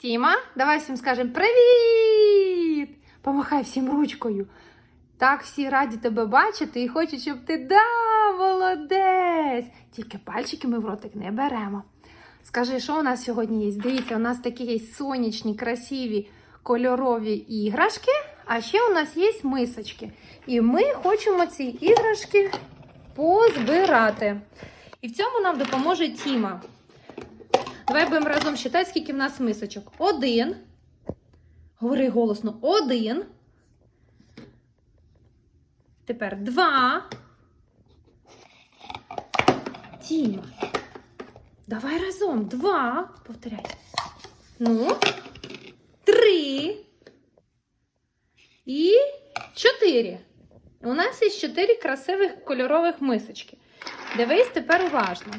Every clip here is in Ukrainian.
Тіма, давай всім скажемо привіт! Помахай всім ручкою. Так всі раді тебе бачити і хочуть, щоб ти да, молодець! Тільки пальчики ми в ротик не беремо. Скажи, що у нас сьогодні є? Дивіться, у нас такі є сонячні, красиві, кольорові іграшки, а ще у нас є мисочки. І ми хочемо ці іграшки позбирати. І в цьому нам допоможе Тіма. Давай будемо разом считати, скільки в нас мисочок. Один. Говори голосно. Один. Тепер два. Тіма. Давай разом. Два. Повторяй. Ну. Три. І чотири. У нас є чотири красивих кольорових мисочки. Дивись тепер уважно.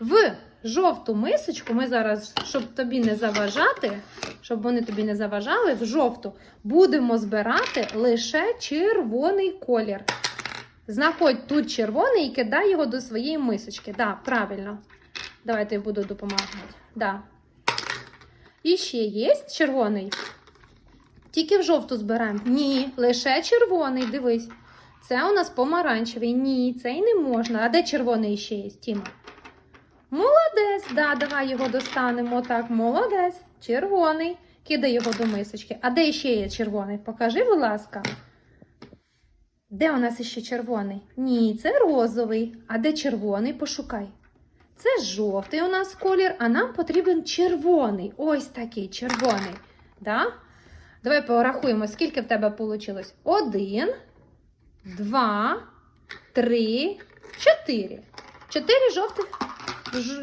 В жовту мисочку ми зараз, щоб тобі не заважати, щоб вони тобі не заважали, в жовту будемо збирати лише червоний колір. Знаходь тут червоний і кидай його до своєї мисочки. Да, правильно. Давайте я буду допомагати. Да. І ще є червоний. Тільки в жовту збираємо. Ні, лише червоний, дивись. Це у нас помаранчевий. Ні, цей не можна. А де червоний ще є, Тіма? Молодець, да, давай його достанемо. Так, молодець. Червоний. Кидай його до мисочки. А де ще є червоний? Покажи, будь ласка. Де у нас ще червоний? Ні, це розовий. А де червоний? Пошукай. Це жовтий у нас колір, а нам потрібен червоний. Ось такий червоний. Да? Давай порахуємо, скільки в тебе вийшло. Один, два, три, чотири. Чотири жовтих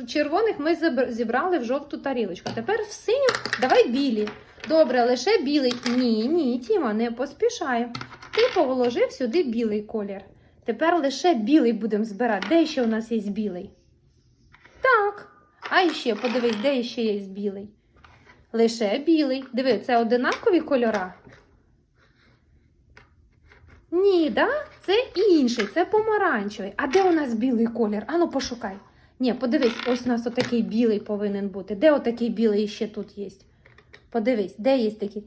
червоних ми зібрали в жовту тарілочку. Тепер в синю давай білі. Добре, лише білий. Ні, ні, Тіма, не поспішай. Ти положив сюди білий колір. Тепер лише білий будемо збирати. Де ще у нас є білий? Так. А ще подивись, де ще є білий. Лише білий. Диви, це одинакові кольора. Ні, да? Це інший, це помаранчевий. А де у нас білий колір? Ану, пошукай. Ні, подивись, ось у нас отакий білий повинен бути. Де отакий білий ще тут є? Подивись, де є такий?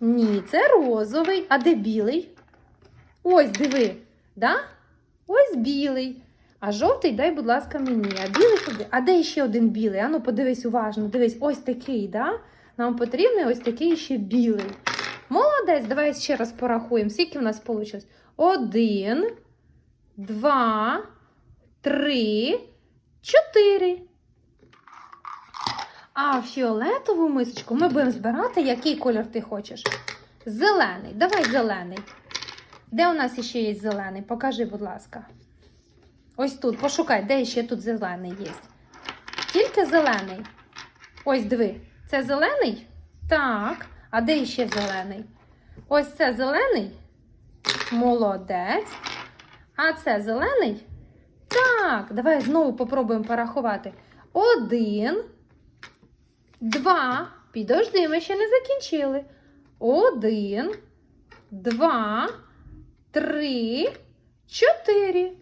Ні, це розовий. А де білий? Ось, диви. Да? Ось білий. А жовтий дай, будь ласка, мені. А білий куди? А де ще один білий? Ану, подивись уважно. Дивись, ось такий, да? Нам потрібний ось такий ще білий. Молодець, давай ще раз порахуємо. Скільки в нас вийшло? Один, два, три, чотири. А фіолетову мисочку ми будемо збирати, який колір ти хочеш. Зелений. Давай зелений. Де у нас ще є зелений? Покажи, будь ласка. Ось тут, пошукай, де ще тут зелений є. Тільки зелений. Ось диви. Це зелений? Так. А де ще зелений? Ось це зелений. Молодець. А це зелений? Так, давай знову попробуємо порахувати. Один, два. Підожди, ми ще не закінчили. Один, два, три, чотири.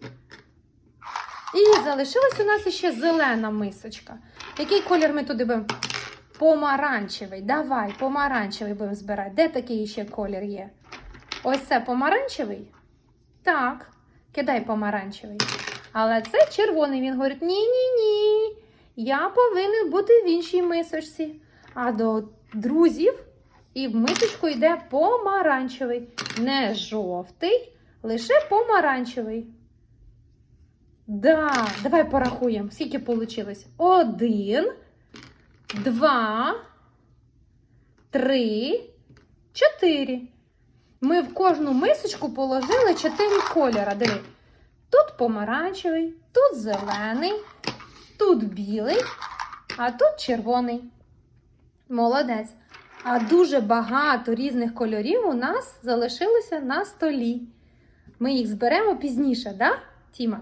І залишилась у нас ще зелена мисочка. Який колір ми туди будемо? Помаранчевий. Давай, помаранчевий будемо збирати. Де такий ще колір є? Ось це помаранчевий? Так, кидай помаранчевий. Але це червоний. Він говорить: ні-ні-ні. Я повинен бути в іншій мисочці. А до друзів і в мисочку йде помаранчевий. Не жовтий, лише помаранчевий. Да, давай порахуємо, скільки вийшло. Один, два, три, чотири. Ми в кожну мисочку положили чотири кольора. Диви. Тут помаранчевий, тут зелений, тут білий, а тут червоний. Молодець. А дуже багато різних кольорів у нас залишилося на столі. Ми їх зберемо пізніше, да, Тіма?